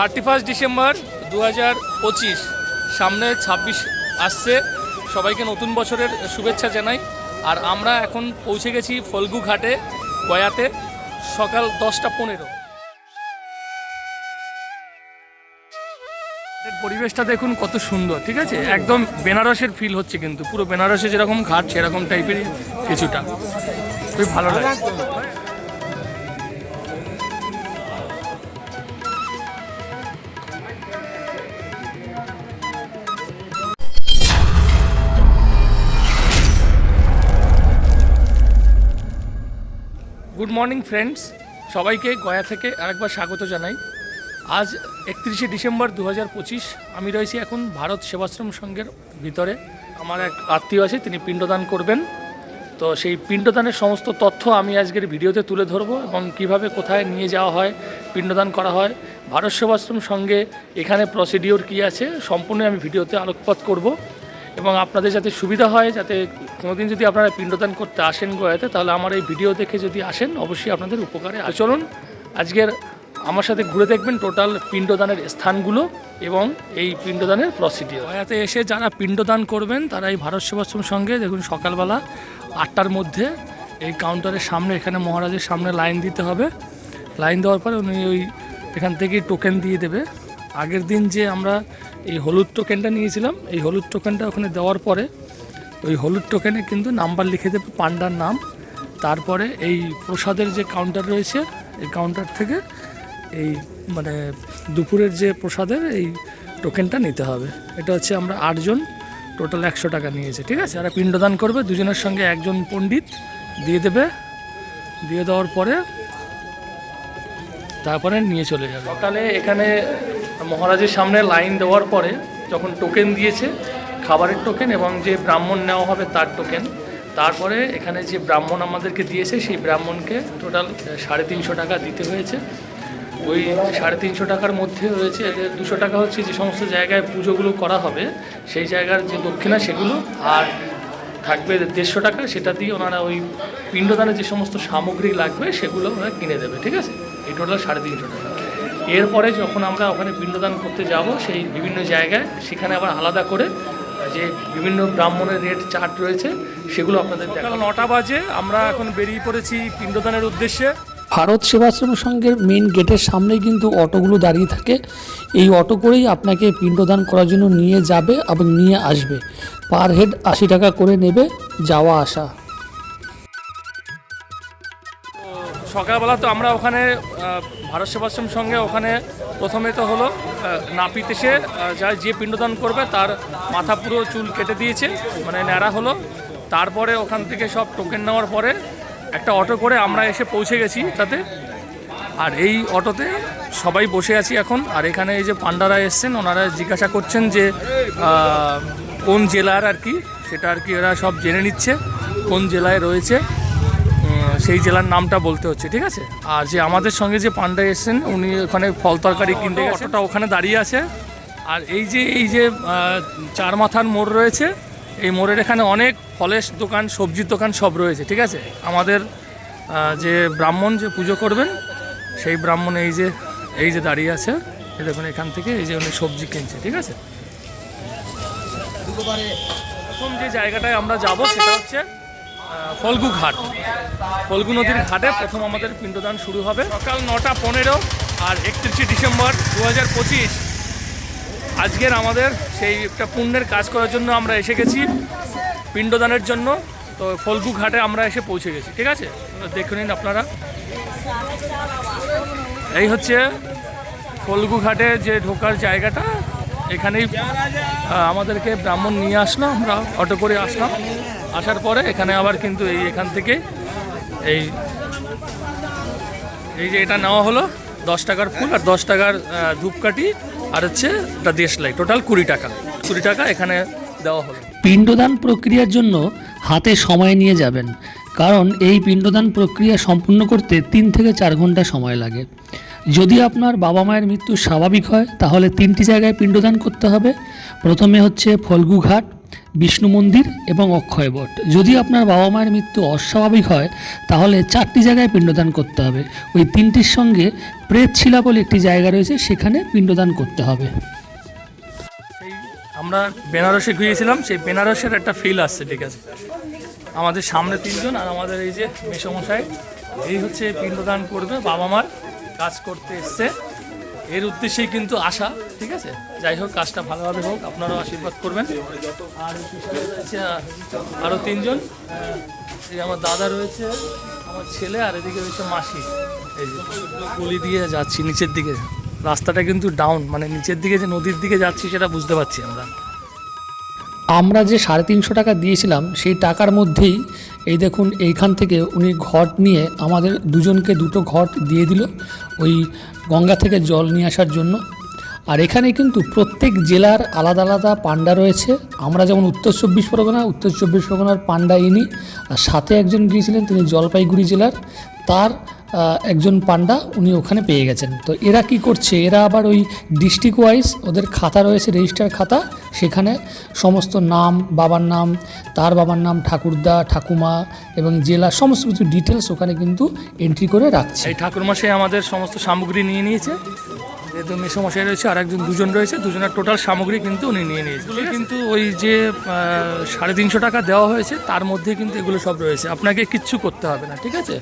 Thirty first December দু হাজার পঁচিশ, সামনে ছাব্বিশ আসছে। সবাইকে নতুন বছরের শুভেচ্ছা জানাই। আর আমরা এখন পৌঁছে গেছি ফলগু ঘাটে, গয়াতে, সকাল দশটা পনেরো। পরিবেশটা দেখুন কত সুন্দর, ঠিক আছে? একদম বেনারসের ফিল হচ্ছে কিন্তু। পুরো বেনারসে যেরকম ঘাট, সেরকম টাইপেরই কিছুটা। খুবই ভালো লাগে। গুড মর্নিং ফ্রেন্ডস সবাইকে গয়া থেকে আরেকবার স্বাগত জানাই। আজ একত্রিশে ডিসেম্বর দু পঁচিশ, আমি রয়েছি এখন ভারত সেবাশ্রম সংঘের ভিতরে। আমার এক আত্মীয় আছে, তিনি পিণ্ডদান করবেন। তো সেই পিণ্ডদানের সমস্ত তথ্য আমি আজকের ভিডিওতে তুলে ধরবো এবং কীভাবে কোথায় নিয়ে যাওয়া হয়, পিণ্ডদান করা হয়, ভারত সেবাশ্রম সঙ্গে এখানে প্রসিডিওর কী আছে, সম্পূর্ণ আমি ভিডিওতে আলোকপাত করব। এবং আপনাদের যাতে সুবিধা হয়, যাতে কোনোদিন যদি আপনারা পিণ্ডদান করতে আসেন গোয়াতে, তাহলে আমার এই ভিডিও দেখে যদি আসেন, অবশ্যই আপনাদের উপকারে। চলুন, আজকের আমার সাথে ঘুরে দেখবেন টোটাল পিণ্ডদানের স্থানগুলো এবং এই পিণ্ডদানের প্রসিডিওর গয়াতে এসে যারা পিণ্ডদান করবেন তারা এই ভারত সেবাশ্রম সঙ্গে দেখুন সকালবেলা আটটার মধ্যে এই কাউন্টারের সামনে, এখানে মহারাজের সামনে লাইন দিতে হবে। লাইন দেওয়ার পরে উনি ওই এখান থেকেই টোকেন দিয়ে দেবে। আগের দিন যে আমরা এই হলুদ টোকেনটা নিয়েছিলাম। এই হলুদ টোকেনটা ওখানে দেওয়ার পরে ওই হলুদ টোকেনে কিন্তু নাম্বার লিখে দেবে পান্ডার নাম। তারপরে এই প্রসাদের যে কাউন্টার রয়েছে, এই কাউন্টার থেকে এই মানে দুপুরের যে প্রসাদের এই টোকেনটা নিতে হবে। এটা হচ্ছে আমরা আটজন টোটাল একশো টাকা নিয়েছে, ঠিক আছে? যারা পিণ্ডদান করবে, দুজনের সঙ্গে একজন পণ্ডিত দিয়ে দেবে। দিয়ে দেওয়ার পরে তারপরে নিয়ে চলে যাবে। সকালে এখানে মহারাজের সামনে লাইন দেওয়ার পরে যখন টোকেন দিয়েছে, খাবারের টোকেন এবং যে ব্রাহ্মণ নেওয়া হবে তার টোকেন, তারপরে এখানে যে ব্রাহ্মণ আমাদেরকে দিয়েছে, সেই ব্রাহ্মণকে টোটাল সাড়ে তিনশো টাকা দিতে হয়েছে। ওই সাড়ে তিনশো টাকার মধ্যে রয়েছে এদের দুশো টাকা হচ্ছে যে সমস্ত জায়গায় পুজোগুলো করা হবে, সেই জায়গার যে দক্ষিণা সেগুলো, আর থাকবে দেড়শো টাকা, সেটা দিয়ে ওনারা ওই পিণ্ডদানে যে সমস্ত সামগ্রী লাগবে, সেগুলো ওরা কিনে দেবে, ঠিক আছে? এই টোটাল সাড়ে তিনশো টাকা। এরপরে যখন আমরা ওখানে পিণ্ডদান করতে যাব সেই বিভিন্ন জায়গায় সেখানে আবার আলাদা করে যে বিভিন্ন ব্রাহ্মণের রেট চার্ট রয়েছে সেগুলো আপনাদের সকাল নটা বাজে আমরা এখন বেরিয়ে পড়েছি পিণ্ডদানের উদ্দেশ্যে। ভারত সেবাশ্রম সংঘের মেন গেটের সামনেই কিন্তু অটোগুলো দাঁড়িয়ে থাকে। এই অটো করেই আপনাকে পিণ্ডদান করার জন্য নিয়ে যাবে এবং নিয়ে আসবে। পার হেড আশি টাকা করে নেবে যাওয়া আসা। সকালবেলা তো আমরা ওখানে ভারত সেবাশ্রম সঙ্গে ওখানে প্রথমে তো হলো নাপিত এসে যা যে পিণ্ডদান করবে তার মাথা পুরো চুল কেটে দিয়েছে মানে ন্যাড়া হলো। তারপরে ওখান থেকে সব টোকেন নেওয়ার পরে একটা অটো করে আমরা এসে পৌঁছে গেছি তাতে। আর এই অটোতে সবাই বসে আছি এখন। আর এখানে এই যে পান্ডারা এসছেন, ওনারা জিজ্ঞাসা করছেন যে কোন জেলার আর কি, সেটা আর কি এরা সব জেনে নিচ্ছে, কোন জেলায় রয়েছে। সেই জেলার নামটা বলতে হচ্ছে ঠিক আছে? আর যে আমাদের সঙ্গে যে পান্ডা এসেছেন উনি ওখানে ফল তরকারি কিনতে অটোটা ওখানে দাঁড়িয়ে আছে। আর এই যে এই যে চার মাথার মোড় রয়েছে এই মোড়ের এখানে অনেক ফলের দোকান সবজির দোকান সব রয়েছে ঠিক আছে? আমাদের যে ব্রাহ্মণ যে পুজো করবেন সেই ব্রাহ্মণ এই যে এই যে দাঁড়িয়ে আছে দেখুন এখান থেকে এই যে উনি সবজি কিনছে ঠিক আছে? প্রথম যে জায়গাটায় আমরা যাব সেটা হচ্ছে ফল্গু ঘাট ফল্গু নদীর ঘাটে প্রথম আমাদের পিণ্ডদান শুরু হবে। সকাল নটা পনেরো আর একত্রিশে ডিসেম্বর দু হাজার পঁচিশ। আজকের আমাদের সেই একটা পুণ্যের কাজ করার জন্য আমরা এসে গেছি পিণ্ডদানের জন্য। তো ফল্গু ঘাটে আমরা এসে পৌঁছে গেছি, ঠিক আছে? দেখে নিন আপনারা। এই হচ্ছে ফল্গু ঘাটে যে ঢোকার জায়গাটা। এখানেই আমাদেরকে ব্রাহ্মণ নিয়ে আসলো আমরা অটো করে আসলাম। আসার পরে এখানে আবার কিন্তু এই এখান থেকে এই এই যে এটা নেওয়া হলো, দশ টাকার ফুল আর দশ টাকার ধূপকাঠি, আর হচ্ছে একটা দেশলাই, টোটাল কুড়ি টাকা। কুড়ি টাকা এখানে দেওয়া হলো। পিণ্ডদান প্রক্রিয়ার জন্য হাতে সময় নিয়ে যাবেন, কারণ এই পিণ্ডদান প্রক্রিয়া সম্পূর্ণ করতে তিন থেকে চার ঘণ্টা সময় লাগে। যদি আপনার বাবা মায়ের মৃত্যু স্বাভাবিক হয়, তাহলে তিনটি জায়গায় পিণ্ডদান করতে হবে। প্রথমে হচ্ছে ফল্গু ঘাট বিষ্ণু মন্দির এবং অক্ষয় বট। যদি আপনার বাবা মায়ের মৃত্যু অস্বাভাবিক হয়, তাহলে চারটি জায়গায় পিণ্ডদান করতে হবে। ওই তিনটির সঙ্গে প্রেত ছিলা বলে একটি জায়গা রয়েছে, সেখানে পিণ্ডদান করতে হবে। আমরা বেনারসে গিয়েছিলাম সেই বেনারসের একটা ফিল আসছে ঠিক আছে। আমাদের সামনে তিনজন আর আমাদের এই যে মেসমশাই, এই হচ্ছে পিণ্ডদান করবে বাবা মার। কাজ করতে এসছে। এর উদ্দেশ্যেই কিন্তু আশা, ঠিক আছে? যাই হোক, কাজটা ভালোভাবে হোক, আপনারাও আশীর্বাদ করবেন। আর আরও তিনজন। এই আমার দাদা রয়েছে, আমার ছেলে, আর এদিকে রয়েছে মাসি। এই যে, গলি দিয়ে যাচ্ছি, নিচের দিকে। রাস্তাটা কিন্তু ডাউন মানে নিচের দিকে যে নদীর দিকে যাচ্ছি সেটা বুঝতে পারছি আমরা। আমরা যে সাড়ে তিনশো টাকা দিয়েছিলাম, সেই টাকার মধ্যেই এই দেখুন এইখান থেকে উনি ঘট নিয়ে আমাদের দুজনকে দুটো ঘট দিয়ে দিল ওই গঙ্গা থেকে জল নিয়ে আসার জন্য। আর এখানে কিন্তু প্রত্যেক জেলার আলাদা আলাদা পান্ডা রয়েছে। আমরা যেমন উত্তর চব্বিশ পরগনা, উত্তর চব্বিশ পরগনার পান্ডা ইনি, আর সাথে একজন গিয়েছিলেন তিনি জলপাইগুড়ি জেলার। তার একজন পান্ডা উনি ওখানে পেয়ে গেছেন। তো এরা কি করছে? এরা আবার ওই ডিস্ট্রিক্ট ওয়াইজ ওদের খাতা রয়েছে, রেজিস্টার খাতা। সেখানে সমস্ত নাম, বাবার নাম, তার বাবার নাম, ঠাকুরদা, ঠাকুমা এবং জেলা সমস্ত কিছু ডিটেলস ওখানে কিন্তু এন্ট্রি করে রাখছে। এই ঠাকুরমশাই আমাদের সমস্ত সামগ্রী নিয়ে নিয়েছে। যেহেতু মেসমশাই রয়েছে আর একজন দুজন রয়েছে, দুজনের টোটাল সামগ্রী কিন্তু উনি নিয়ে নিয়েছে। কিন্তু ওই যে সাড়ে তিনশো টাকা দেওয়া হয়েছে, তার মধ্যে কিন্তু এগুলো সব রয়েছে। আপনাকে কিচ্ছু করতে হবে না, ঠিক আছে?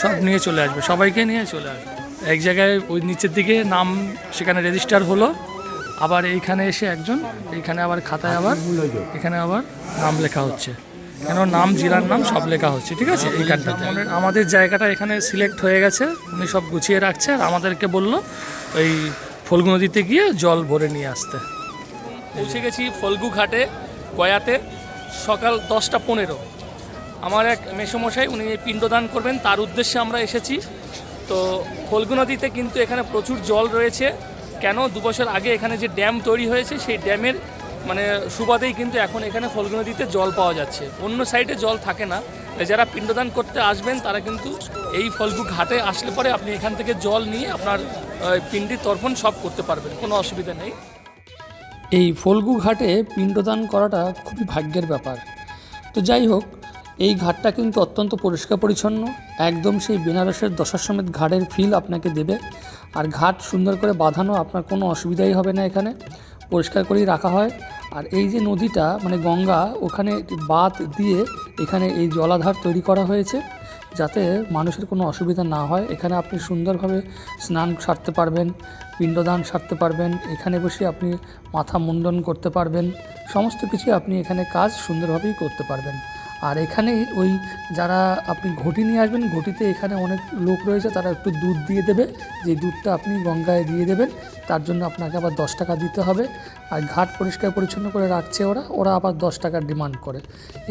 সব নিয়ে চলে আসবে সবাইকে নিয়ে চলে আসবে। এক জায়গায় ওই নিচের দিকে নাম সেখানে রেজিস্টার হলো আবার এইখানে এসে একজন এইখানে আবার খাতায় আবার এখানে আবার নাম লেখা হচ্ছে। কেন নাম জেলার নাম সব লেখা হচ্ছে ঠিক আছে? এই কার্ডটাতে। আমাদের জায়গাটা এখানে সিলেক্ট হয়ে গেছে উনি সব গুছিয়ে রাখছে আর আমাদেরকে বলল ওই ফলগু নদীতে গিয়ে জল ভরে নিয়ে আসতে। পৌঁছে গেছি ফলগু ঘাটে গয়াতে সকাল দশটা পনেরো। আমার এক মেসমশাই, উনি পিণ্ডদান করবেন, তার উদ্দেশ্যে আমরা এসেছি। তো ফলগু নদীতে কিন্তু এখানে প্রচুর জল রয়েছে। কেন? দু বছর আগে এখানে যে ড্যাম তৈরি হয়েছে, সেই ড্যামের মানে সুবাদেই কিন্তু এখন এখানে ফলগু নদীতে জল পাওয়া যাচ্ছে। অন্য সাইডে জল থাকে না। যারা পিণ্ডদান করতে আসবেন, তারা কিন্তু এই ফলগু ঘাটে আসলে পরে আপনি এখান থেকে জল নিয়ে আপনার পিণ্ডি তর্পণ সব করতে পারবেন। কোনো অসুবিধা নেই। এই ফলগু ঘাটে পিণ্ডদান করাটা খুবই ভাগ্যের ব্যাপার। তো যাই হোক এই ঘাটটা কিন্তু অত্যন্ত পরিষ্কার পরিচ্ছন্ন একদম সেই বেনারসের দশাশ্বমেধ ঘাটের ফিল আপনাকে দেবে। আর ঘাট সুন্দর করে বাঁধানো আপনার কোনো অসুবিধাই হবে না এখানে। পরিষ্কার করেই রাখা হয়। আর এই যে নদীটা মানে গঙ্গা, ওখানে বাঁধ দিয়ে এখানে এই জলাধার তৈরি করা হয়েছে। যাতে মানুষের কোনো অসুবিধা না হয়। এখানে আপনি সুন্দরভাবে স্নান সারতে পারবেন, পিণ্ডদান সারতে পারবেন, এখানে বসে আপনি মাথা মুন্ডন করতে পারবেন। সমস্ত কিছু আপনি এখানে কাজ সুন্দরভাবেই করতে পারবেন। আর এখানেই ওই যারা আপনি ঘটি নিয়ে আসবেন, ঘটিতে এখানে অনেক লোক রয়েছে, তারা একটু দুধ দিয়ে দেবে। যে দুধটা আপনি গঙ্গায় দিয়ে দেবেন, তার জন্য আপনাকে আবার দশ টাকা দিতে হবে। আর ঘাট পরিষ্কার পরিচ্ছন্ন করে রাখছে ওরা ওরা আবার দশ টাকার ডিমান্ড করে।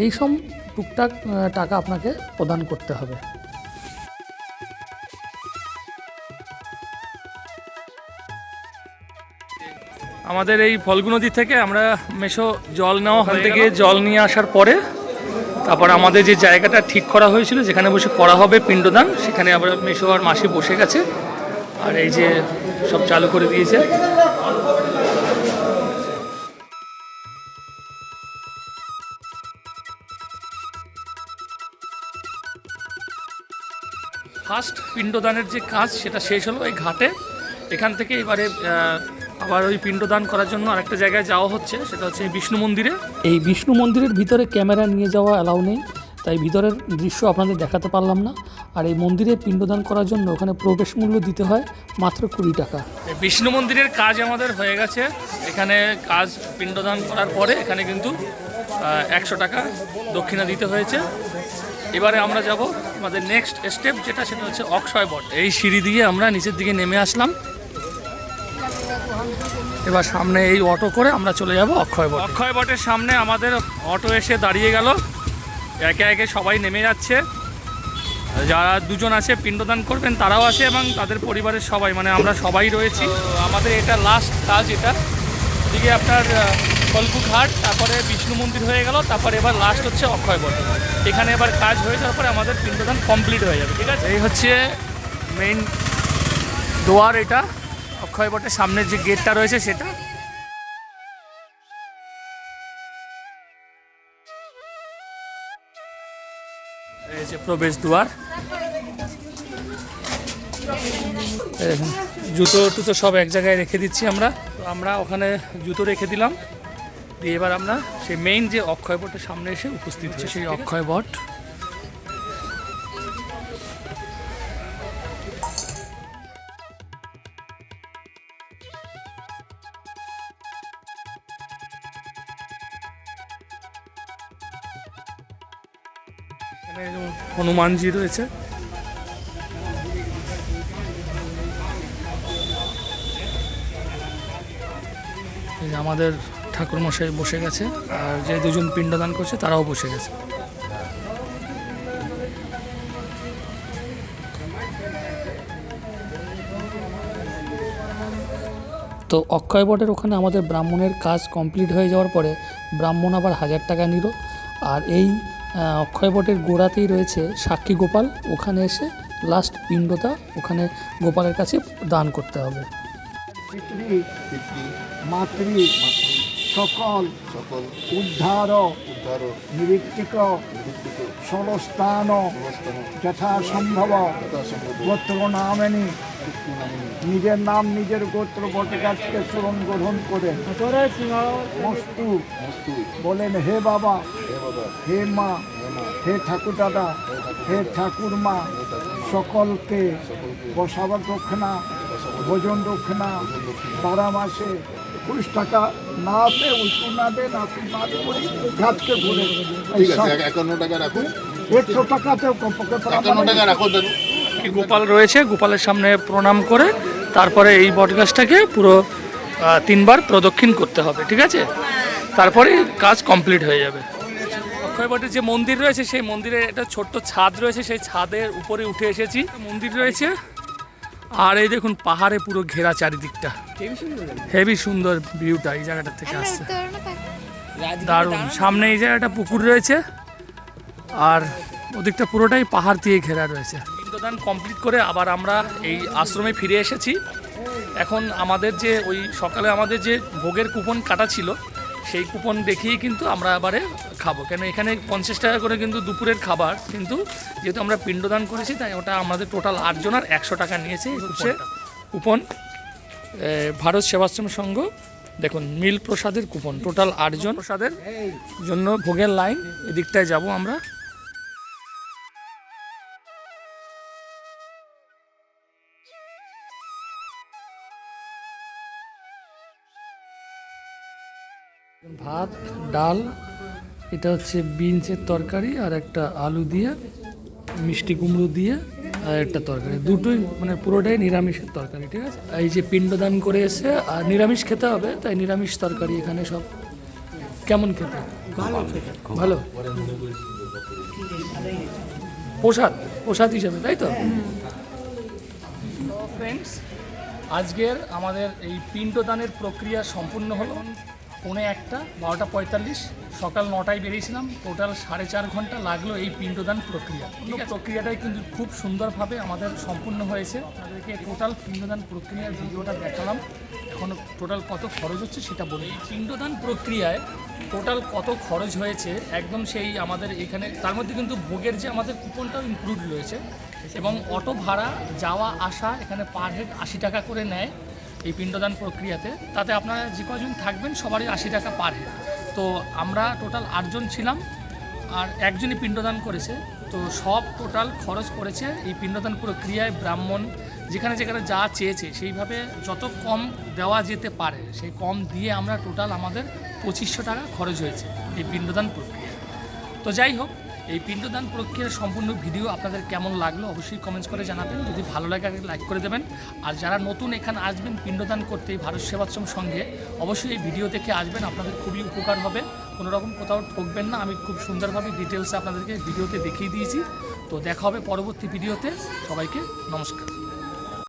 এই সব টুকটাক টাকা আপনাকে প্রদান করতে হবে। আমাদের এই ফলগু নদী থেকে আমরা মেশো জল নেওয়া ওখান থেকে জল নিয়ে আসার পরে তারপর আমাদের যে জায়গাটা ঠিক করা হয়েছিল, যেখানে বসে করা হবে পিণ্ডদান, সেখানে আবার মেশো আর মাসি বসে গেছে। আর এই যে সব চালু করে দিয়েছে। ফার্স্ট পিণ্ডদানের যে কাজ, সেটা শেষ হলো এই ঘাটে। এখান থেকে এবারে আবার ওই পিণ্ডদান করার জন্য আরেকটা জায়গায় যাওয়া হচ্ছে সেটা হচ্ছে বিষ্ণু মন্দিরে। এই বিষ্ণু মন্দিরের ভিতরে ক্যামেরা নিয়ে যাওয়া অ্যালাউ নেই তাই ভিতরের দৃশ্য আপনাদের দেখাতে পারলাম না। আর এই মন্দিরে পিণ্ডদান করার জন্য ওখানে প্রবেশ মূল্য দিতে হয় মাত্র কুড়ি টাকা। বিষ্ণু মন্দিরের কাজ আমাদের হয়ে গেছে। এখানে কাজ পিণ্ডদান করার পরে এখানে কিন্তু একশো টাকা দক্ষিণা দিতে হয়েছে। এবারে আমরা যাব আমাদের নেক্সট স্টেপ যেটা সেটা হচ্ছে অক্ষয় বট। এই সিঁড়ি দিয়ে আমরা নিচের দিকে নেমে আসলাম। এবার সামনে এই অটো করে আমরা চলে যাব অক্ষয় বট। অক্ষয় বটের সামনে আমাদের অটো এসে দাঁড়িয়ে গেল। একে একে সবাই নেমে যাচ্ছে। যারা দুজন আছে পিণ্ডদান করবেন তারাও আছে এবং তাদের পরিবারের সবাই মানে আমরা সবাই রয়েছি। আমাদের এটা লাস্ট কাজ এটা। এদিকে আপনার কল্পু ঘাট তারপরে বিষ্ণু মন্দির হয়ে গেল তারপরে এবার লাস্ট হচ্ছে অক্ষয় বট। এখানে এবার কাজ হয়ে যাওয়ার পরে আমাদের পিণ্ডদান কমপ্লিট হয়ে যাবে ঠিক আছে? এই হচ্ছে মেইন দোয়ার এটা। অক্ষয় বটের সামনের যে গেটটা রয়েছে সেটা? রয়েছে প্রবেশ দুয়ার। জুতো টুতো সব এক জায়গায় রেখে দিচ্ছি আমরা। তো আমরা ওখানে জুতো রেখে দিলাম। দিয়ে এবার আমরা সেই মেইন যে অক্ষয় বটের সামনে এসে উপস্থিত হচ্ছে সেই অক্ষয় বট হনুমানজি রয়েছে। আমাদের ঠাকুরমশাই বসে গেছে, আর যে দুজন পিণ্ডদান করছে তারাও বসে গেছে। তো অক্ষয় বটের ওখানে আমাদের ব্রাহ্মণের কাজ কমপ্লিট হয়ে যাওয়ার পরে ব্রাহ্মণ আবার হাজার টাকা নিল, আর এই আহ, অক্ষয় বটের গোড়াতেই রয়েছে সাক্ষী গোপাল। ওখানে এসে লাস্ট পিণ্ডটা ওখানে গোপালের কাছে দান করতে হবে। মাতৃ সকল সকল। উদ্ধার উদ্ধার। নিরীক্ষিক ষোলস্থান যথাসম্ভব। গোত্র নামিনী নিজের নাম নিজের গোত্র বটগাছকে স্মরণ গ্রহণ করে। মস্তু। মস্তু। বলেন হে বাবা হে মা হে ঠাকুর দাদা হে ঠাকুর মা সকলকে বসাবার দক্ষিণা ভোজন দক্ষিণা বারা মাসে একুশ টাকা না আসে উঁচু না দে না তুই না দে গাছকে ঘুরে একান্ন টাকা রাখুন। একশো টাকাতেও কমপক্ষে টাকা গোপাল রয়েছে গোপালের সামনে প্রণাম করে তারপরে এই বটগাছটাকে পুরো তিনবার প্রদক্ষিণ করতে হবে ঠিক আছে? তারপরে কাজ কমপ্লিট হয়ে যাবে। অক্ষয় বটের যে মন্দির রয়েছে সেই মন্দিরে একটা ছোট্ট ছাদ রয়েছে সেই ছাদের উপরে উঠে এসেছি। মন্দির রয়েছে। আর এই দেখুন পাহাড়ে পুরো ঘেরা চারিদিকটা। হেভি সুন্দর ভিউটা এই জায়গাটা থেকে আসছে। দারুণ। সামনে এই জায়গাটা পুকুর রয়েছে। আর ওদিকটা পুরোটাই পাহাড় দিয়ে ঘেরা রয়েছে। পিণ্ডদান কমপ্লিট করে আবার আমরা এই আশ্রমে ফিরে এসেছি। এখন আমাদের যে ওই সকালে আমাদের যে ভোগের কুপন কাটা ছিল সেই কুপন দেখিয়েই কিন্তু আমরা আবারে খাব। কেন এখানে পঞ্চাশ টাকা করে কিন্তু দুপুরের খাবার কিন্তু যেহেতু আমরা পিণ্ডদান করেছি তাই ওটা আমাদের টোটাল আটজনের একশো টাকা নিয়েছে হচ্ছে কুপন ভারত সেবাশ্রম সংঘ দেখুন মিল প্রসাদের কুপন টোটাল আটজন। প্রসাদের জন্য ভোগের লাইন এদিকটায় যাব আমরা। ভাত ডাল এটা হচ্ছে বিনসের তরকারি আর একটা আলু দিয়ে মিষ্টি কুমড়ো দিয়ে আর একটা তরকারি। দুটোই মানে পুরোটাই নিরামিষের তরকারি ঠিক আছে? এই যে পিণ্ডদান করে এসে আর নিরামিষ খেতে হবে তাই নিরামিষ তরকারি এখানে সব কেমন খেতে? ভালো প্রসাদ প্রসাদ হিসাবে তাই তো? ফ্রেন্ডস আজকের আমাদের এই পিণ্ডদানের প্রক্রিয়া সম্পূর্ণ হলো। পৌনে একটা বারোটা পঁয়তাল্লিশ সকাল নটায় বেরিয়েছিলাম। টোটাল সাড়ে চার ঘণ্টা লাগল এই পিণ্ডদান প্রক্রিয়া। প্রক্রিয়াটাই কিন্তু খুব সুন্দরভাবে আমাদের সম্পূর্ণ হয়েছে। তাদেরকে টোটাল পিণ্ডদান প্রক্রিয়ার ভিডিওটা দেখালাম। এখন টোটাল কত খরচ হচ্ছে সেটা বলি এই পিণ্ডদান প্রক্রিয়ায় টোটাল কত খরচ হয়েছে একদম সেই আমাদের এখানে তার মধ্যে কিন্তু ভোগের যে আমাদের কুপনটাও ইনক্লুড রয়েছে। এবং অটো ভাড়া যাওয়া আসা এখানে পার হেড আশি টাকা করে নেয়। এই পিণ্ডদান প্রক্রিয়াতে, তাতে আপনারা যে কজন থাকবেন সবারই আশি টাকা পার হেড তো আমরা টোটাল আটজন ছিলাম, আর একজনই পিণ্ডদান করেছে। তো সব টোটাল খরচ পড়েছে এই পিণ্ডদান প্রক্রিয়ায় ব্রাহ্মণ, যেখানে যেখানে যা চেয়েছে, সেইভাবে যত কম দেওয়া যেতে পারে, সেই কম দিয়ে আমরা টোটাল আমাদের পঁচিশশো টাকা খরচ হয়েছে এই পিণ্ডদান প্রক্রিয়া তো যাই হোক এই পিণ্ডদান প্রক্রিয়ার সম্পূর্ণ ভিডিও আপনাদের কেমন লাগল অবশ্যই কমেন্টস করে জানাবেন। যদি ভালো লাগে লাইক করে দেবেন। আর যারা নতুন এখানে আসবেন পিণ্ডদান করতে ভারত সেবাশ্রম সঙ্গে, অবশ্যই এই ভিডিও দেখে আসবেন, আপনাদের খুবই উপকার হবে। কোনো রকম কোথাও ঠকবেন না, আমি খুব সুন্দরভাবে ডিটেলসে আপনাদেরকে ভিডিওতে দেখিয়ে দিয়েছি। তো দেখা হবে পরবর্তী ভিডিওতে। সবাইকে নমস্কার।